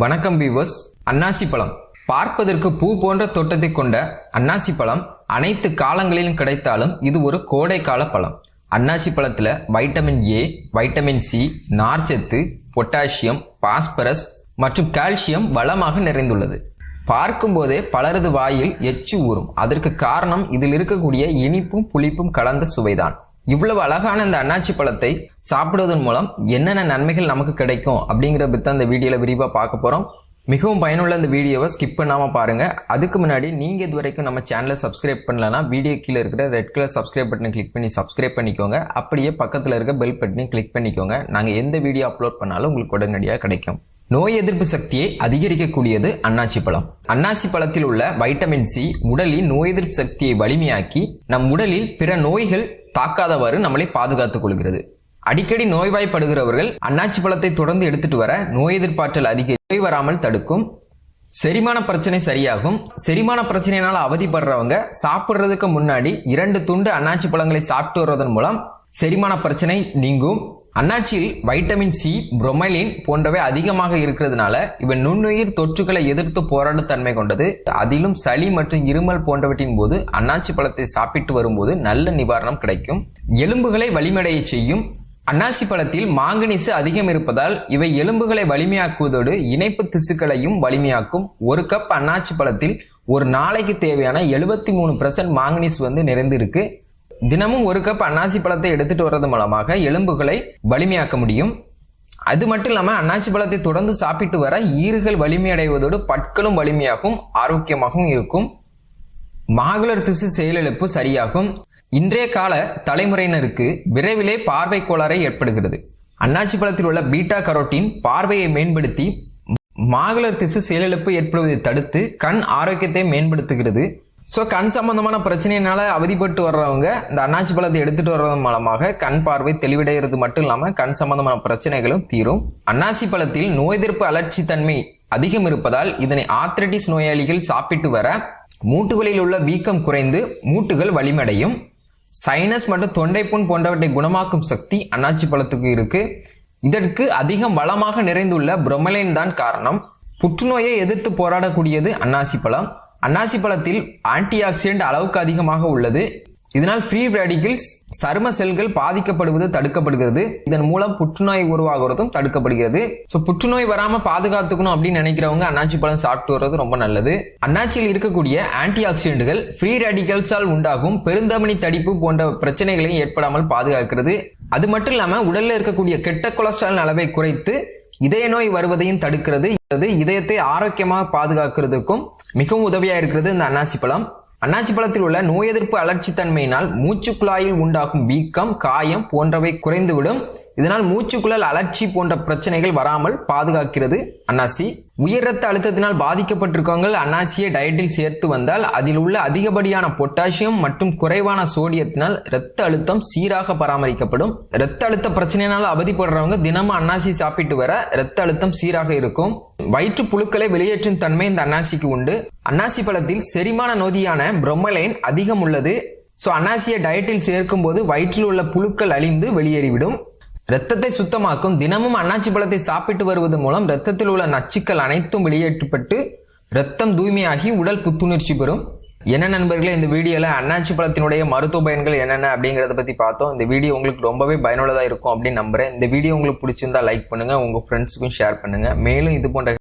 வணக்கம் பீவர்ஸ் அன்னாசி பழம். பார்ப்பதற்கு பூ போன்ற தோட்டத்தை கொண்ட அன்னாசி பழம் அனைத்து காலங்களிலும் கிடைத்தாலும் இது ஒரு கோடை கால பழம். அன்னாசி பழத்தில் வைட்டமின் ஏ வைட்டமின் சி நார்ச்சத்து பொட்டாசியம் பாஸ்பரஸ் மற்றும் கால்சியம் வளமாக நிறைந்துள்ளது. பார்க்கும்போதே பலரது வாயில் எச்சு ஊறும். அதற்கு காரணம் இதில் இருக்கக்கூடிய இனிப்பும் புளிப்பும் கலந்த சுவைதான். இவ்வளவு அழகான இந்த அன்னாச்சி பழத்தை சாப்பிடுவதன் மூலம் என்னென்ன நன்மைகள் நமக்கு கிடைக்கும் அப்படிங்கிற பற்றி அந்த வீடியோவில் விரிவாக பார்க்க போகிறோம் மிகவும் பயனுள்ள இந்த வீடியோவை ஸ்கிப் பண்ணாமல் பாருங்கள் அதுக்கு முன்னாடி நீங்கள் இது வரைக்கும் நம்ம சேனலை சப்ஸ்கிரைப் பண்ணலன்னா வீடியோ கீழே இருக்கிற ரெட் கலர் சப்ஸ்கிரைப் பட்டனை கிளிக் பண்ணி சப்ஸ்கிரைப் பண்ணிக்கோங்க. அப்படியே பக்கத்தில் இருக்க பெல் பட்டனை கிளிக் பண்ணிக்கோங்க. நாங்கள் எந்த வீடியோ அப்லோட் பண்ணாலும் உங்களுக்கு உடனடியாக கிடைக்கும். நோய் எதிர்ப்பு சக்தியை அதிகரிக்கக்கூடியது அன்னாசி பழம். அன்னாசி பழத்தில் உள்ள வைட்டமின் சி உடலின் நோய் எதிர்ப்பு சக்தியை வலிமையாக்கி நம் உடலில் பிற நோய்கள் தாக்காதவாறு நம்மளை பாதுகாத்துக் கொள்கிறது. அடிக்கடி நோய்வாய்ப்படுகிறவர்கள் அன்னாச்சி பழத்தை தொடர்ந்து எடுத்துட்டு வர நோய் எதிர்ப்பாற்றல் அதிக நோய் வராமல் தடுக்கும். செரிமான பிரச்சனை சரியாகும். செரிமான பிரச்சனையினால் அவதிப்படுறவங்க சாப்பிட்றதுக்கு முன்னாடி இரண்டு துண்டு அன்னாச்சி பழங்களை சாப்பிட்டு வருவதன் மூலம் செரிமான பிரச்சனை நீங்கும். அன்னாச்சியில் வைட்டமின் சி புரொமைலின் போன்றவை அதிகமாக இருக்கிறதுனால இவை நுண்ணுயிர் தொற்றுகளை எதிர்த்து போராடும் தன்மை கொண்டது. அதிலும் சளி மற்றும் இருமல் போன்றவற்றின் போது அன்னாச்சி பழத்தை சாப்பிட்டு வரும்போது நல்ல நிவாரணம் கிடைக்கும். எலும்புகளை வலிமடைய செய்யும். அன்னாசி பழத்தில் மாங்கனீசு அதிகம் இருப்பதால் இவை எலும்புகளை வலிமையாக்குவதோடு இணைப்பு திசுக்களையும் வலிமையாக்கும். ஒரு கப் அன்னாச்சி பழத்தில் ஒரு நாளைக்கு தேவையான எழுபத்தி மூணு பர்சன்ட் மாங்கனீஸ் வந்து நிறைந்திருக்கு. தினமும் ஒரு கப் அன்னாசி பழத்தை எடுத்துட்டு வர்றது மூலமாக எலும்புகளை வலிமையாக்க முடியும். அது மட்டும் இல்லாமல் அன்னாசி பழத்தை தொடர்ந்து சாப்பிட்டு வர ஈறுகள் வலிமையடைவதோடு பற்களும் வலிமையாகவும் ஆரோக்கியமாகவும் இருக்கும். மாகுலர் திசு செயலிழப்பு சரியாகும். இன்றைய கால தலைமுறையினருக்கு விரைவிலே பார்வை கோளாறை ஏற்படுகிறது. அன்னாச்சி பழத்தில் உள்ள பீட்டா கரோட்டின் பார்வையை மேம்படுத்தி மாகுலர் திசு செயலிழப்பு ஏற்படுவதை தடுத்து கண் ஆரோக்கியத்தை மேம்படுத்துகிறது. ஸோ கண் சம்பந்தமான பிரச்சனையினால அவதிப்பட்டு வர்றவங்க இந்த அன்னாச்சி பழத்தை எடுத்துட்டு வர்றது மூலமாக கண் பார்வை தெளிவடைகிறது மட்டும் இல்லாமல் கண் சம்பந்தமான பிரச்சனைகளும் தீரும். அன்னாசி பழத்தில் நோய் எதிர்ப்பு அலட்சித்தன்மை தன்மை அதிகம் இருப்பதால் இதனை ஆத்ரட்டிஸ் நோயாளிகள் சாப்பிட்டு வர மூட்டுகளில் உள்ள வீக்கம் குறைந்து மூட்டுகள் வலிமடையும். சைனஸ் மற்றும் தொண்டைப்புண் போன்றவற்றை குணமாக்கும் சக்தி அன்னாச்சி பழத்துக்கு இருக்கு. இதற்கு அதிகம் வளமாக நிறைந்துள்ள புரோமலைன் தான் காரணம். புற்றுநோயை எதிர்த்து போராடக்கூடியது அன்னாசி பழம். அன்னாசி பழத்தில் ஆன்டி ஆக்சிடென்ட் அளவுக்கு அதிகமாக உள்ளது. இதனால் ஃப்ரீ ரேடிகல்ஸ் சரும செல்கள் பாதிக்கப்படுவது தடுக்கப்படுகிறது. இதன் மூலம் புற்றுநோய் உருவாகிறதும் தடுக்கப்படுகிறது. ஸோ புற்றுநோய் வராமல் பாதுகாத்துக்கணும் அப்படின்னு நினைக்கிறவங்க அன்னாச்சி பழம் சாப்பிட்டு வர்றது ரொம்ப நல்லது. அன்னாச்சியில் இருக்கக்கூடிய ஆன்டி ஆக்சிடென்ட்கள் ஃப்ரீ ரேடிகல்ஸால் உண்டாகும். பெருந்தமனி தடிப்பு போன்ற பிரச்சனைகளையும் ஏற்படாமல் பாதுகாக்கிறது. அது மட்டும் இல்லாமல் உடலில் இருக்கக்கூடிய கெட்ட கொலஸ்ட்ரால் அளவை குறைத்து இதய நோய் வருவதையும் தடுக்கிறது. இதயத்தை ஆரோக்கியமாக பாதுகாக்கிறதுக்கும் மிகவும் உதவியா இருக்கிறது இந்த அன்னாசி பழம். அன்னாச்சி பழத்தில் உள்ள நோய் எதிர்ப்பு அலர்ச்சி தன்மையினால் மூச்சுக்குழாயில் உண்டாகும் வீக்கம் காயம் போன்றவை குறைந்துவிடும். இதனால் மூச்சுக்குழல் அலட்சி போன்ற பிரச்சனைகள் வராமல் பாதுகாக்கிறது அன்னாசி. உயர் ரத்த அழுத்தத்தினால் பாதிக்கப்பட்டிருக்கவங்க அன்னாசியை டயட்டில் சேர்த்து வந்தால் அதில் உள்ள அதிகப்படியான பொட்டாசியம் மற்றும் குறைவான சோடியத்தினால் இரத்த அழுத்தம் சீராக பராமரிக்கப்படும். இரத்த அழுத்த பிரச்சனையினால் அவதிப்படுறவங்க தினமும் அன்னாசி சாப்பிட்டு வர இரத்த அழுத்தம் சீராக இருக்கும். வயிற்று புழுக்களை வெளியேற்றும் தன்மை இந்த அன்னாசிக்கு உண்டு. அன்னாசி பழத்தில் செரிமான நொதியான பிரொமலைன் அதிகம் உள்ளது. ஸோ அன்னாசியை டயட்டில் சேர்க்கும் போது வயிற்றில் உள்ள புழுக்கள் அழிந்து வெளியேறிவிடும். இரத்தத்தை சுத்தமாக்கும் தினமும் அன்னாச்சி பழத்தை சாப்பிட்டு வருவது மூலம் இரத்தத்தில் உள்ள நச்சுக்கள் அனைத்தும் வெளியேற்றப்பட்டு இரத்தம் தூய்மையாகி உடல் புத்துணர்ச்சி பெறும். என்ன நண்பர்களே இந்த வீடியோவில் அன்னாச்சி பழத்தினுடைய மருத்துவ பயன்கள் என்னென்ன அப்படிங்கிறத பற்றி பார்த்தோம். இந்த வீடியோ உங்களுக்கு ரொம்பவே பயனுள்ளதாக இருக்கும் அப்படின்னு நம்புறேன். இந்த வீடியோ உங்களுக்கு பிடிச்சிருந்தா லைக் பண்ணுங்கள் உங்கள் ஃப்ரெண்ட்ஸுக்கும் ஷேர் பண்ணுங்கள் மேலும் இது போன்ற